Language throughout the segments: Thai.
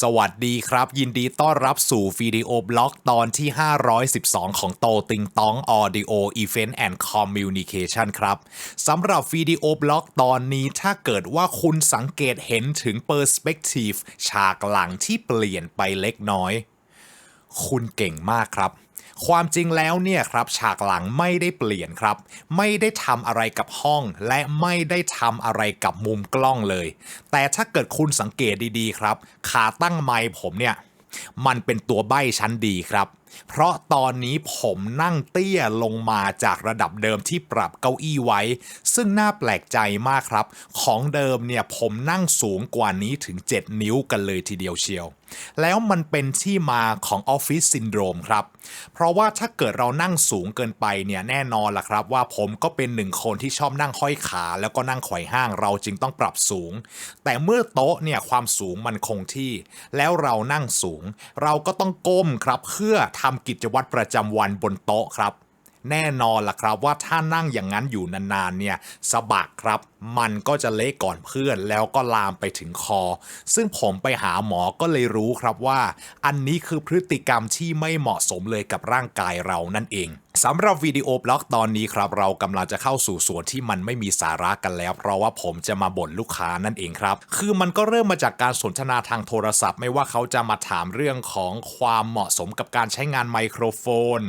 สวัสดีครับ ยินดีต้อนรับสู่วิดีโอบล็อกตอนที่ 512 ของโตติงตอง Audio Event and Communication ครับสำหรับวิดีโอบล็อกตอนนี้ถ้าเกิดว่าคุณสังเกตเห็นถึง Perspective ฉากหลังที่เปลี่ยนไปเล็กน้อย คุณเก่งมากครับ ความจริงแล้วเนี่ยครับฉากหลังไม่ได้เปลี่ยนครับ ไม่ได้ทำอะไรกับห้อง และไม่ได้ทำอะไรกับมุมกล้องเลย แต่ถ้าเกิดคุณสังเกตดีๆ ครับ ขาตั้งไม้ผมเนี่ย มันเป็นตัวใบ้ชั้นดีครับเพราะตอนนี้ผมนั่งเตี้ยลงมาจากระดับเดิมที่ปรับเก้าอี้ไว้ ซึ่งน่าแปลกใจมากครับ ของเดิมเนี่ยผมนั่งสูงกว่านี้ถึง 7 นิ้วกันเลยทีเดียวเชียว แล้วมันเป็นที่มาของออฟฟิศซินโดรมครับ เพราะว่าถ้าเกิดเรานั่งสูงเกินไปเนี่ยแน่นอนล่ะครับ ว่าผมก็เป็นหนึ่งคนที่ชอบนั่งห้อยขา แล้วก็นั่งไขว่ห้างเราจึงต้องปรับสูง แต่เมื่อโต๊ะเนี่ยความสูงมันคงที่ แล้วเรานั่งสูง เราก็ต้องก้มครับเพื่อทำกิจวัตรประจำวันบนโต๊ะครับ แน่นอนล่ะครับว่าถ้านั่งอย่างนั้นอยู่นานๆเนี่ยสะบักครับ มันก็จะเละก่อนเพื่อนแล้วก็ลามไปถึงคอ ซึ่งผมไปหาหมอก็เลยรู้ครับว่า อันนี้คือพฤติกรรมที่ไม่เหมาะสมเลยกับร่างกายเรานั่นเอง สำหรับวิดีโอบล็อกตอนนี้ครับ เรากำลังจะเข้าสู่ส่วนที่มันไม่มีสาระกันแล้ว เพราะว่าผมจะมาบ่นลูกค้านั่นเองครับ คือมันก็เริ่มมาจากการสนทนาทางโทรศัพท์ ไม่ว่าเขาจะมาถามเรื่องของความเหมาะสมกับการใช้งานไมโครโฟน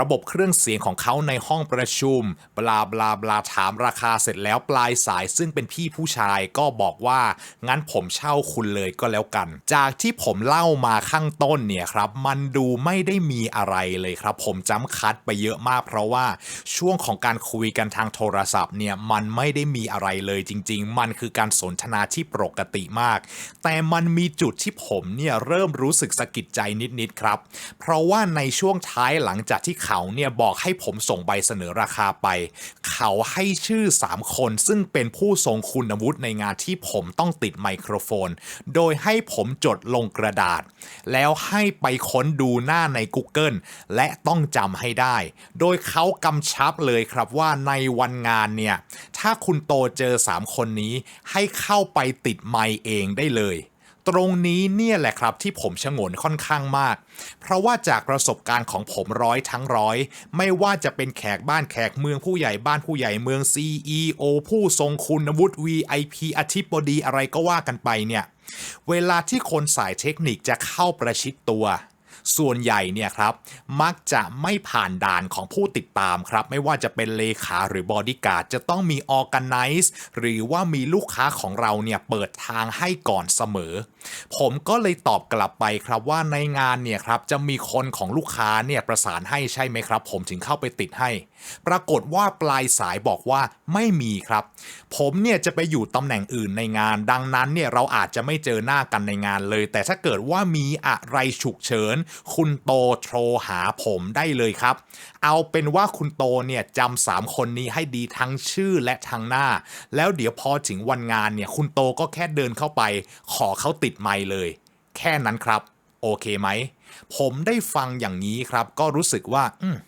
ระบบเครื่องเสียงของเขาในห้องประชุม บลาบลาบลาถามราคาเสร็จแล้วปลายสาย ซึ่งเป็นพี่ผู้ชายก็บอกว่างั้นผมเช่าคุณเลยก็แล้วกัน จากที่ผมเล่ามาข้างต้นเนี่ยครับ มันดูไม่ได้มีอะไรเลยครับ ผมจำคัดไปเยอะมาก เพราะว่าช่วงของการคุยกันทางโทรศัพท์เนี่ยมันไม่ได้มีอะไรเลยจริง ๆ มันคือการสนทนาที่ปกติมาก แต่มันมีจุดที่ผมเนี่ยเริ่มรู้สึกสะกิดใจนิดๆครับ เพราะว่าในช่วงท้ายหลังจากที่เขาเนี่ยบอกให้ผมส่งใบเสนอราคาไป เขาให้ชื่อ 3 คนซึ่งเป็นผู้ทรงคุณวุฒิในงานที่ผมต้องติดไมโครโฟน โดยให้ผมจดลงกระดาษ แล้วให้ไปค้นดูหน้าใน Google และต้องจำให้ได้ โดยเขากำชับเลยครับว่าในวันงานเนี่ย ถ้าคุณโตเจอ 3 คนนี้ให้เข้าไปติดไมเองได้เลยตรงนี้เนี่ยแหละครับที่ผมชงนค่อนข้างมาก เพราะว่าจากประสบการณ์ของผมร้อยทั้งร้อย ไม่ว่าจะเป็นแขกบ้านแขกเมืองผู้ใหญ่บ้านผู้ใหญ่เมือง CEO ผู้ทรงคุณวุฒิ VIP อธิบดีอะไรก็ว่ากันไปเนี่ย เวลาที่คนสายเทคนิคจะเข้าประชิดตัว ส่วนใหญ่เนี่ยครับมักจะไม่ผ่านด่านของผู้ติดตามครับ ไม่ว่าจะเป็นเลขาหรือบอดี้การ์ดจะต้องมีออ g a ไนซ์หรือว่ามีลูกค้าของเราเนี่ยเปิดทางให้ก่อนเสมอ ผมก็เลยตอบกลับไปครับว่าในงานเนี่ยครับจะมีคนของลูกค้าเนี่ยประสานให้ใช่ไหมครับ ผมถึงเข้าไปติดให้ ปรากฏว่าปลายสายบอกว่าไม่มีครับ ผมเนี่ยจะไปอยู่ตำแหน่งอื่นในงาน ดังนั้นเนี่ยเราอาจจะไม่เจอหน้ากันในงานเลย แต่ถ้าเกิดว่ามีอะไรฉุกเฉินคุณโตโทรหาผมได้เลยครับ เอาเป็นว่าคุณโตเนี่ยจำสามคนนี้ให้ดีทั้งชื่อและทั้งหน้า แล้วเดี๋ยวพอถึงวันงานเนี่ยคุณโตก็แค่เดินเข้าไป ขอเขาติดไมค์เลย แค่นั้นครับ โอเคไหม ผมได้ฟังอย่างนี้ครับ ก็รู้สึกว่า อืม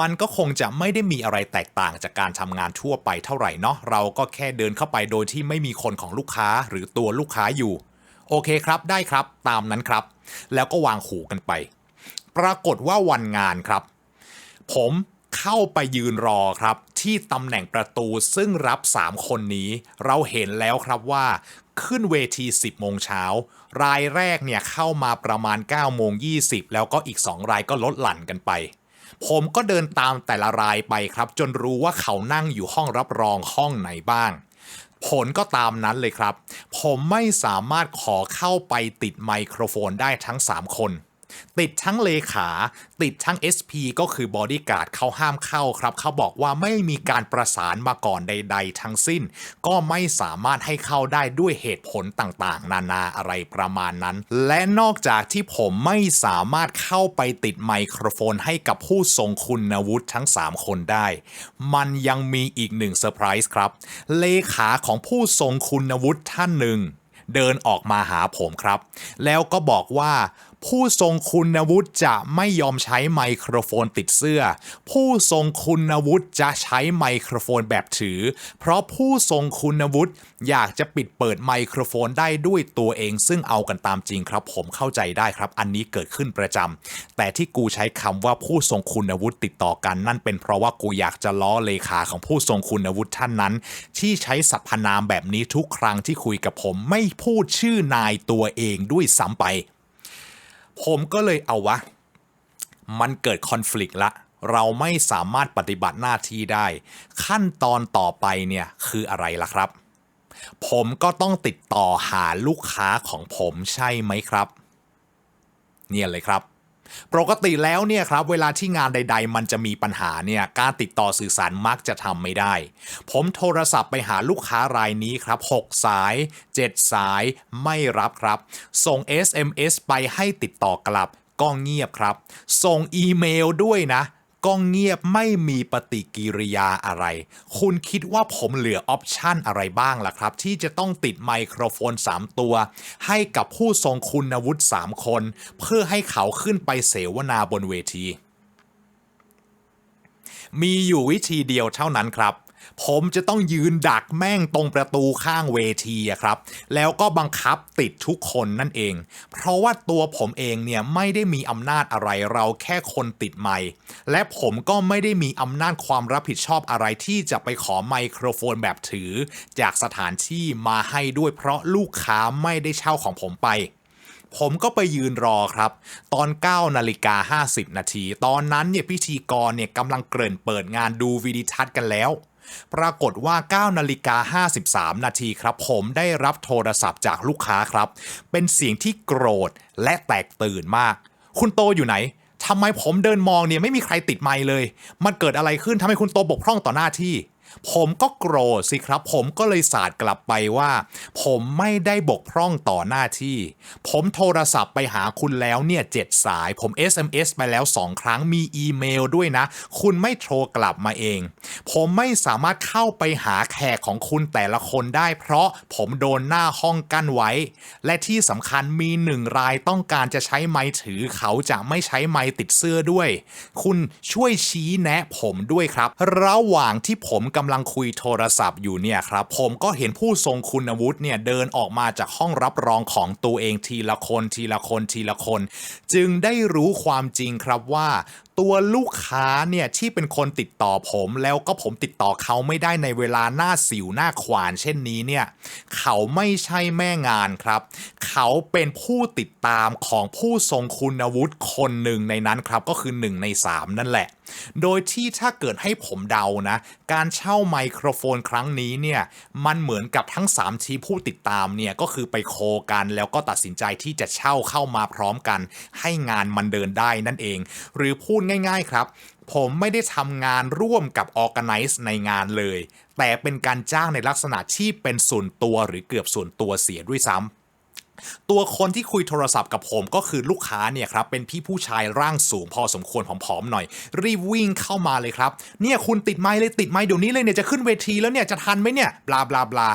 มันก็คงจะไม่ได้มีอะไรแตกต่างจากการทำงานทั่วไปเท่าไหร่เนาะเราก็แค่เดินเข้าไปโดยที่ไม่มีคนของลูกค้าหรือตัวลูกค้าอยู่ โอเคครับได้ครับตามนั้นครับ แล้วก็วางหูกันไป ปรากฏว่าวันงานครับ ผมเข้าไปยืนรอครับ ที่ตำแหน่งประตูซึ่งรับ 3 คนนี้ เราเห็นแล้วครับว่า ขึ้นเวที 10 โมงเช้ารายแรกเนี่ยเข้ามาประมาณ 9 โมง 20 แล้วก็อีก 2 รายก็ลดหลั่นกันไป ผมก็เดินตามแต่ละรายไปครับ จนรู้ว่าเขานั่งอยู่ห้องรับรองห้องไหนบ้าง ผลก็ตามนั้นเลยครับ ผมไม่สามารถขอเข้าไปติดไมโครโฟนได้ทั้ง 3 คน ติดทั้งเลขา ติดทั้ง SP ก็คือบอดี้การ์ดเขาห้ามเข้าครับ เขาบอกว่าไม่มีการประสานมาก่อนใด ๆ ทั้งสิ้น ก็ไม่สามารถให้เข้าได้ด้วยเหตุผลต่างๆ นานาอะไรประมาณนั้น และนอกจากที่ผมไม่สามารถเข้าไปติดไมโครโฟนให้กับผู้ทรงคุณวุฒิทั้ง 3 คนได้ มันยังมีอีกหนึ่งเซอร์ไพรส์ครับ เลขาของผู้ทรงคุณวุฒิท่านหนึ่งเดินออกมาหาผมครับ แล้วก็บอกว่า ผู้ทรงคุณวุฒิจะไม่ยอมใช้ไมโครโฟนติดเสื้อ ผู้ทรงคุณวุฒิจะใช้ไมโครโฟนแบบถือ เพราะผู้ทรงคุณวุฒิอยากจะปิดเปิดไมโครโฟนได้ด้วยตัวเอง ซึ่งเอากันตามจริงครับ ผมเข้าใจได้ครับ อันนี้เกิดขึ้นประจำแต่ที่กูใช้คำว่าผู้ทรงคุณวุฒิติดต่อกัน นั่นเป็นเพราะว่ากูอยากจะล้อเลขาของผู้ทรงคุณวุฒิท่านนั้น ที่ใช้สรรพนามแบบนี้ทุกครั้งที่คุยกับผมไม่พูดชื่อนายตัวเองด้วยซ้ำไป ผมก็เลยเอาวะ มันเกิดคอน FLICT ละ เราไม่สามารถปฏิบัติหน้าที่ได้ ขั้นตอนต่อไปเนี่ยคืออะไรล่ะครับ ผมก็ต้องติดต่อหาลูกค้าของผมใช่ไหมครับ เนี่ยเลยครับ ปกติแล้วเนี่ยครับเวลาที่งานใด ๆ มันจะมีปัญหาเนี่ยการติดต่อสื่อสารมักจะทำไม่ได้ ผมโทรศัพท์ไปหาลูกค้ารายนี้ครับ 6 สาย 7 สายไม่รับครับ ส่ง SMS ไปให้ติดต่อกลับก็เงียบครับ ส่งอีเมลด้วยนะ ก็เงียบไม่มีปฏิกิริยาอะไร คุณคิดว่าผมเหลือออปชันอะไรบ้างล่ะครับ ที่จะต้องติดไมโครโฟน 3 ตัว ให้กับผู้ทรงคุณวุฒิ3คน เพื่อให้เขาขึ้นไปเสวนาบนเวที มีอยู่วิธีเดียวเท่านั้นครับ ผมจะต้องยืนดักแม่งตรงประตูข้างเวทีอะครับ แล้วก็บังคับติดทุกคนนั่นเอง เพราะว่าตัวผมเองเนี่ยไม่ได้มีอำนาจอะไรเราแค่คนติดไมค์และผมก็ไม่ได้มีอำนาจความรับผิดชอบอะไรที่จะไปขอไมโครโฟนแบบถือ จากสถานที่มาให้ด้วยเพราะลูกค้าไม่ได้เช่าของผมไปผมก็ไปยืนรอครับ ตอน 9 นาฬิกา 50 นาที ตอนนั้นเนี่ยพิธีกรเนี่ยกำลังเกริ่นเปิดงานดูวิดีทัศน์กันแล้ว ปรากฏว่า9นาฬิกา53 นาทีครับ ผมได้รับโทรศัพท์จากลูกค้าครับ เป็นเสียงที่โกรธและแตกตื่นมาก คุณโตอยู่ไหนทำไมผมเดินมองเนี่ยไม่มีใครติดไมค์เลย มันเกิดอะไรขึ้นทำให้คุณโตบกพร่องต่อหน้าที่ ผมก็โกรธสิครับ ผมก็เลยสาดกลับไปว่า ผมไม่ได้บกพร่องต่อหน้าที่ ผมโทรศัพท์ไปหาคุณแล้วเนี่ยเจ็ดสาย ผม SMS ไปแล้ว2ครั้งมีอีเมลด้วยนะ คุณไม่โทรกลับมาเอง ผมไม่สามารถเข้าไปหาแขกของคุณแต่ละคนได้ เพราะผมโดนหน้าห้องกั้นไว้ และที่สำคัญมีหนึ่งรายต้องการจะใช้ไม้ถือเขาจะไม่ใช้ไม้ติดเสื้อด้วย คุณช่วยชี้แนะผมด้วยครับ ระหว่างที่ผมกำลังคุยโทรศัพท์อยู่เนี่ยครับผมก็เห็นผู้ทรงคุณวุฒิเนี่ยเดินออกมาจากห้องรับรองของตัวเองทีละคนทีละคนทีละคน จึงได้รู้ความจริงครับว่า ตัวลูกค้าเนี่ยที่เป็นคนติดต่อผม แล้วก็ผมติดต่อเขาไม่ได้ในเวลาหน้าสิวหน้าขวานเช่นนี้เนี่ยเขาไม่ใช่แม่งานครับ เขาเป็นผู้ติดตามของผู้ทรงคุณวุฒิคนหนึ่งในนั้นครับก็คือหนึ่งในสามนั่นแหละ โดยที่ถ้าเกิดให้ผมเดานะ การเช่าไมโครโฟนครั้งนี้เนี่ยมันเหมือนกับทั้ง 3 ทีผู้ติดตามเนี่ยก็คือไปโคกันแล้วก็ตัดสินใจที่จะเช่าเข้ามาพร้อมกัน ให้งานมันเดินได้นั่นเอง หรือพูดง่ายๆครับ ผมไม่ได้ทำงานร่วมกับ Organize ในงานเลย แต่เป็นการจ้างในลักษณะที่เป็นส่วนตัวหรือเกือบส่วนตัวเสียด้วยซ้ำตัวคนที่คุยโทรศัพท์กับผมก็คือลูกค้าเนี่ยครับเป็นพี่ผู้ชายร่างสูงพอสมควรผอมๆหน่อย รีบวิ่งเข้ามาเลยครับ เนี่ยคุณติดไม้เลยติดไม้เดี๋ยวนี้เลยเนี่ยจะขึ้นเวทีแล้วเนี่ยจะทันไหมเนี่ยบลาบลาบลา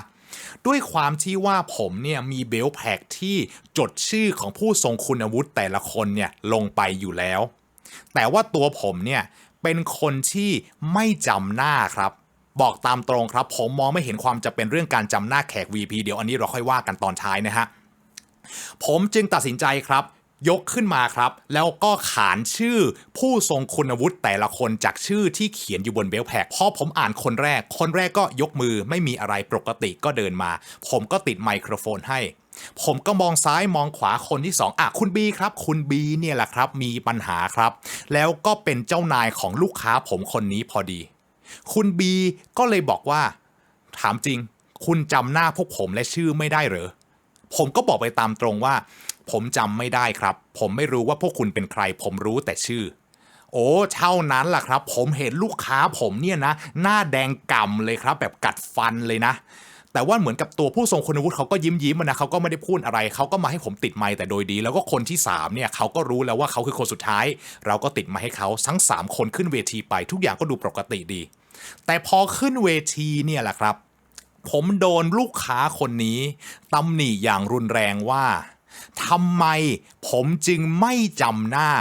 ด้วยความที่ว่าผมเนี่ยมีเบลแพ็กที่จดชื่อของผู้ทรงคุณวุฒิแต่ละคนเนี่ยลงไปอยู่แล้ว แต่ว่าตัวผมเนี่ยเป็นคนที่ไม่จำหน้าครับ บอกตามตรงครับ ผมมองไม่เห็นความจะเป็นเรื่องการจำหน้าแขก VP เดี๋ยวอันนี้เราค่อยว่ากันตอนท้ายนะฮะผมจึงตัดสินใจครับยกขึ้นมาครับ แล้วก็ขานชื่อผู้ทรงคุณวุฒิแต่ละคนจากชื่อที่เขียนอยู่บนเบลแพกพอผมอ่านคนแรก คนแรกก็ยกมือไม่มีอะไรปกติก็เดินมา ผมก็ติดไมโครโฟนให้ ผมก็มองซ้ายมองขวาคนที่สองอะคุณบีครับ คุณบีเนี่ยแหละครับ มีปัญหาครับ แล้วก็เป็นเจ้านายของลูกค้าผมคนนี้พอดี คุณบีก็เลยบอกว่า ถามจริง คุณจำหน้าพวกผมและชื่อไม่ได้เหรอผมก็บอกไปตามตรงว่า ผมจำไม่ได้ครับ ผมไม่รู้ว่าพวกคุณเป็นใคร ผมรู้แต่ชื่อ โอ้เท่านั้นล่ะครับ ผมเห็นลูกค้าผมเนี่ยนะ หน้าแดงก่ำเลยครับ แบบกัดฟันเลยนะ แต่ว่าเหมือนกับตัวผู้ทรงคุณวุฒิเขาก็ยิ้มยิ้มนะเขาก็ไม่ได้พูดอะไร เขาก็มาให้ผมติดไมค์แต่โดยดี แล้วก็คนที่สามเนี่ยเขาก็รู้แล้วว่าเขาคือคนสุดท้าย เราก็ติดมาให้เขาทั้งสามคนขึ้นเวทีไป ทุกอย่างก็ดูปกติดี แต่พอขึ้นเวทีเนี่ยแหละครับ ผมโดนลูกค้าคนนี้ตำหนิอย่างรุนแรงว่าทำไมผมจึงไม่จำหน้า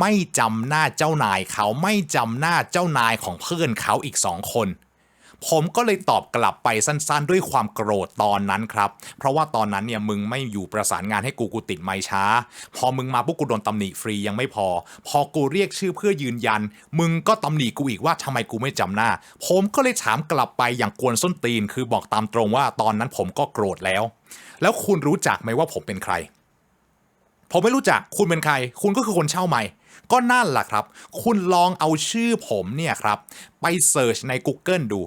ไม่จำหน้าเจ้านายเขาไม่จำหน้าเจ้านายของเพื่อนเขาอีกสองคน ผมก็เลยตอบกลับไปสั้นๆ ด้วยความโกรธตอนนั้นครับ เพราะว่าตอนนั้นเนี่ยมึงไม่อยู่ประสานงานให้กูกูติดไมค์ช้า พอมึงมาปุ๊บกูโดนตำหนิฟรียังไม่พอ พอกูเรียกชื่อเพื่อยืนยัน มึงก็ตำหนิกูอีกว่าทำไมกูไม่จำหน้า ผมก็เลยถามกลับไปอย่างกวนส้นตีน คือบอกตามตรงว่าตอนนั้นผมก็โกรธแล้ว แล้วคุณรู้จักไหมว่าผมเป็นใคร ผมไม่รู้จัก คุณเป็นใคร คุณก็คือคนเช่าใหม่ก็นั่นแหละครับ คุณลองเอาชื่อผมเนี่ยครับ ไปเสิร์ชใน Google ดู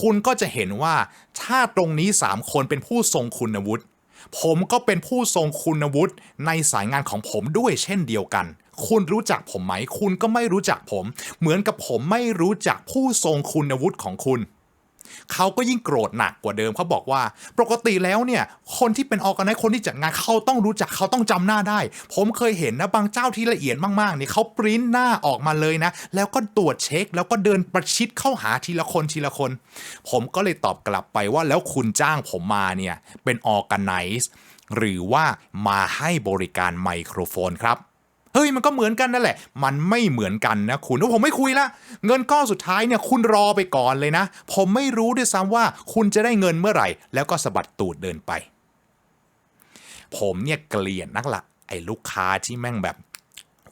คุณก็จะเห็นว่าถ้าตรงนี้ 3 คนเป็นผู้ทรงคุณวุฒิผมก็เป็นผู้ทรงคุณวุฒิในสายงานของผมด้วยเช่นเดียวกัน คุณรู้จักผมไหม คุณก็ไม่รู้จักผม เหมือนกับผมไม่รู้จักผู้ทรงคุณวุฒิของคุณ เขาก็ยิ่งโกรธหนักกว่าเดิมเขาบอกว่า ปกติแล้วเนี่ย คนที่เป็นออกกันไนคนที่จัดงานเขาต้องรู้จักเขาต้องจำหน้าได้ ผมเคยเห็นนะบางเจ้าที่ละเอียดมากๆเนี่ยเขาปริ้นหน้าออกมาเลยนะ แล้วก็ตรวจเช็ค แล้วก็เดินประชิดเข้าหาทีละคนทีละคน ผมก็เลยตอบกลับไปว่าแล้วคุณจ้างผมมาเนี่ยเป็นออกกันไนหรือว่ามาให้บริการไมโครโฟนครับ เฮ้ยมันก็เหมือนกันนั่นแหละ มันไม่เหมือนกันนะคุณผมไม่คุยละ เงินก้อนสุดท้ายเนี่ยคุณรอไปก่อนเลยนะ ผมไม่รู้ด้วยซ้ำว่าคุณจะได้เงินเมื่อไหร่ แล้วก็สะบัดตูดเดินไป ผมเนี่ยเกลียดนักละไอ้ลูกค้าที่แม่งแบบ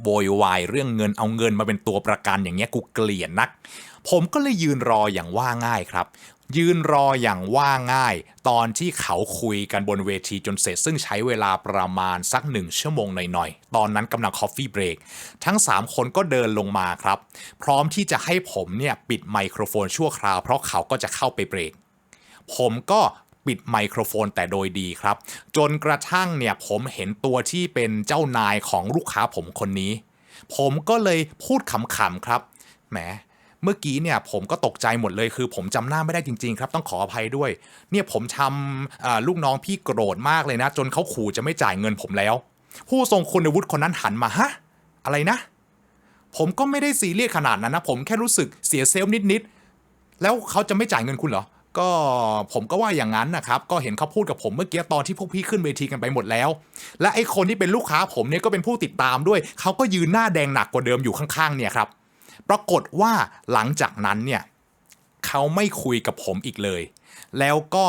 โวยวายเรื่องเงินเอาเงินมาเป็นตัวประกันอย่างเงี้ยกูเกลียดนัก ผมก็เลยยืนรออย่างว่าง่ายครับ ยืนรออย่างว่าง่าย ตอนที่เขาคุยกันบนเวทีจนเสร็จ ซึ่งใช้เวลาประมาณสักหนึ่งชั่วโมงหน่อยๆ ตอนนั้นกำลังคอฟฟี่เบรกทั้ง 3 คนก็เดินลงมาครับ พร้อมที่จะให้ผมเนี่ยปิดไมโครโฟนชั่วคราว เพราะเขาก็จะเข้าไปเบรก ผมก็ปิดไมโครโฟนแต่โดยดีครับ จนกระทั่งเนี่ยผมเห็นตัวที่เป็นเจ้านายของลูกค้าผมคนนี้ ผมก็เลยพูดขำๆครับแหม เมื่อกี้เนี่ยผมก็ตกใจหมดเลยคือ ผมจำหน้าไม่ได้จริง ๆ ครับต้องขออภัยด้วย เนี่ยผมทำลูกน้องพี่โกรธมากเลยนะ จนเขาขู่จะไม่จ่ายเงินผมแล้ว ผู้ทรงคุณวุฒิคนนั้นหันมาฮะอะไรนะ ผมก็ไม่ได้ซีเรียสขนาดนั้นนะ ผมแค่รู้สึกเสียเซลล์นิดๆแล้วเขาจะไม่จ่ายเงินคุณเหรอก็ผมก็ว่าอย่างนั้นนะครับ ก็เห็นเขาพูดกับผมเมื่อกี้ตอนที่พวกพี่ขึ้นเวทีกันไปหมดแล้ว และไอ้คนที่เป็นลูกค้าผมเนี่ยก็เป็นผู้ติดตามด้วย เขาก็ยืนหน้าแดงหนักกว่าเดิมอยู่ข้างๆเนี่ยครับ ปรากฏว่าหลังจากนั้นเนี่ยเขาไม่คุยกับผมอีกเลย แล้วก็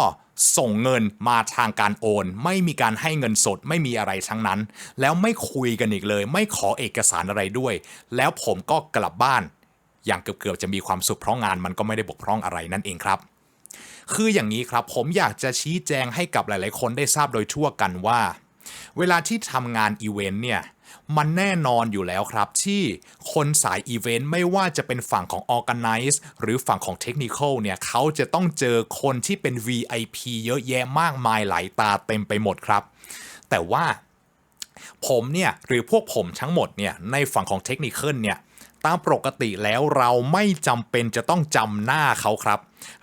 ส่งเงินมาทางการโอน ไม่มีการให้เงินสดไม่มีอะไรทั้งนั้น แล้วไม่คุยกันอีกเลย ไม่ขอเอกสารอะไรด้วย แล้วผมก็กลับบ้าน อย่างเกือบๆจะมีความสุขเพราะงานมันก็ไม่ได้บกพร่องอะไรนั่นเองครับ คืออย่างนี้ครับผมอยากจะชี้แจงให้กับหลาย ๆ คนได้ทราบโดยทั่วกันว่า เวลาที่ทำงานอีเวนต์เนี่ย มันแน่นอนอยู่แล้วครับ ที่คนสายอีเวนต์ไม่ว่าจะเป็นฝั่งของ Organize หรือฝั่งของ Technical เนี่ยเขาจะต้องเจอคนที่เป็น VIP เยอะแยะมากมายหลายตาเต็มไปหมดครับ แต่ว่าผมเนี่ยหรือพวกผมทั้งหมดเนี่ยในฝั่งของเทคนิคเนี่ย ตามปกติแล้วเราไม่จำเป็นจะต้องจำหน้าเขาครับ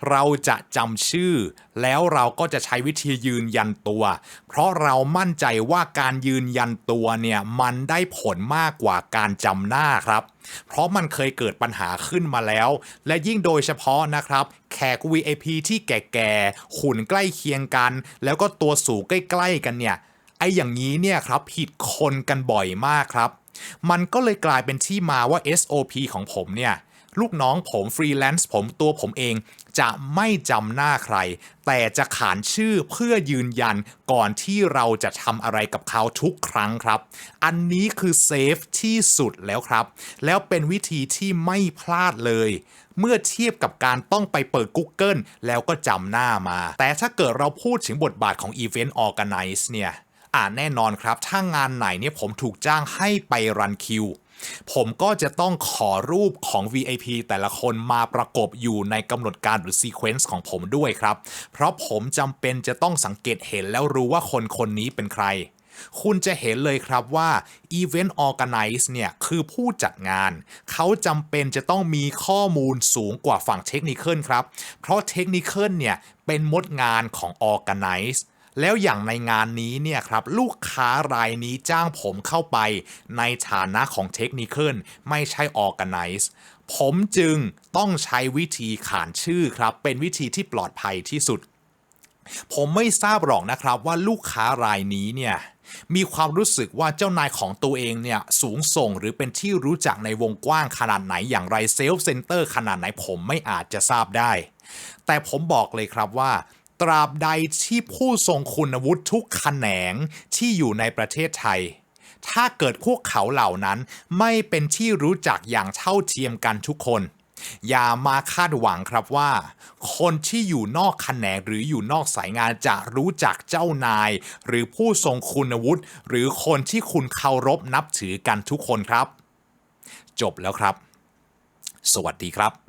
เราจะจำชื่อ แล้วเราก็จะใช้วิธียืนยันตัว เพราะเรามั่นใจว่าการยืนยันตัวเนี่ยมันได้ผลมากกว่าการจำหน้าครับ เพราะมันเคยเกิดปัญหาขึ้นมาแล้ว และยิ่งโดยเฉพาะนะครับ แขก VIP ที่แก่ๆหุ่นใกล้เคียงกัน แล้วก็ตัวสูงใกล้ๆกันเนี่ยไอ้อย่างนี้เนี่ยครับผิดคนกันบ่อยมากครับ มันก็เลยกลายเป็นที่มาว่า SOP ของผมเนี่ยลูกน้องผมฟรีแลนซ์ผมตัวผมเองจะไม่จำหน้าใคร แต่จะขานชื่อเพื่อยืนยันก่อนที่เราจะทำอะไรกับเขาทุกครั้งครับ อันนี้คือเซฟที่สุดแล้วครับ แล้วเป็นวิธีที่ไม่พลาดเลย เมื่อเทียบกับการต้องไปเปิด Google แล้วก็จำหน้ามา แต่ถ้าเกิดเราพูดถึงบทบาทของ Event Organize เนี่ย อ่าแน่นอนครับ ถ้างานไหนเนี่ยผมถูกจ้างให้ไปรันคิว ผมก็จะต้องขอรูปของ VIP แต่ละคนมาประกบอยู่ในกำหนดการหรือซีเควนซ์ของผมด้วยครับ เพราะผมจำเป็นจะต้องสังเกตเห็นแล้วรู้ว่าคนคนนี้เป็นใครคุณจะเห็นเลยครับว่า Event Organize เนี่ยคือผู้จัดงาน เขาจำเป็นจะต้องมีข้อมูลสูงกว่าฝั่งเทคนิคครับ เพราะเทคนิคเนี่ยเป็นมดงานของ Organize แล้วอย่างในงานนี้เนี่ยครับลูกค้ารายนี้จ้างผมเข้าไปในฐานะของเทคนิคไม่ใช่ Organize ผมจึงต้องใช้วิธีขานชื่อครับ เป็นวิธีที่ปลอดภัยที่สุด ผมไม่ทราบหรอกนะครับว่าลูกค้ารายนี้เนี่ยมีความรู้สึกว่าเจ้านายของตัวเองเนี่ยสูงส่งหรือเป็นที่รู้จักในวงกว้างขนาดไหนอย่างไรเซลฟ์เซนเตอร์ขนาดไหนผมไม่อาจจะทราบได้ แต่ผมบอกเลยครับว่า ตราบใดที่ผู้ทรงคุณวุฒิทุกแขนงที่อยู่ในประเทศไทย ถ้าเกิดพวกเขาเหล่านั้นไม่เป็นที่รู้จักอย่างเท่าเทียมกันทุกคน อย่ามาคาดหวังครับว่า คนที่อยู่นอกแขนงหรืออยู่นอกสายงานจะรู้จักเจ้านาย หรือผู้ทรงคุณวุฒิหรือคนที่คุณเคารพนับถือกันทุกคนครับ จบแล้วครับ สวัสดีครับ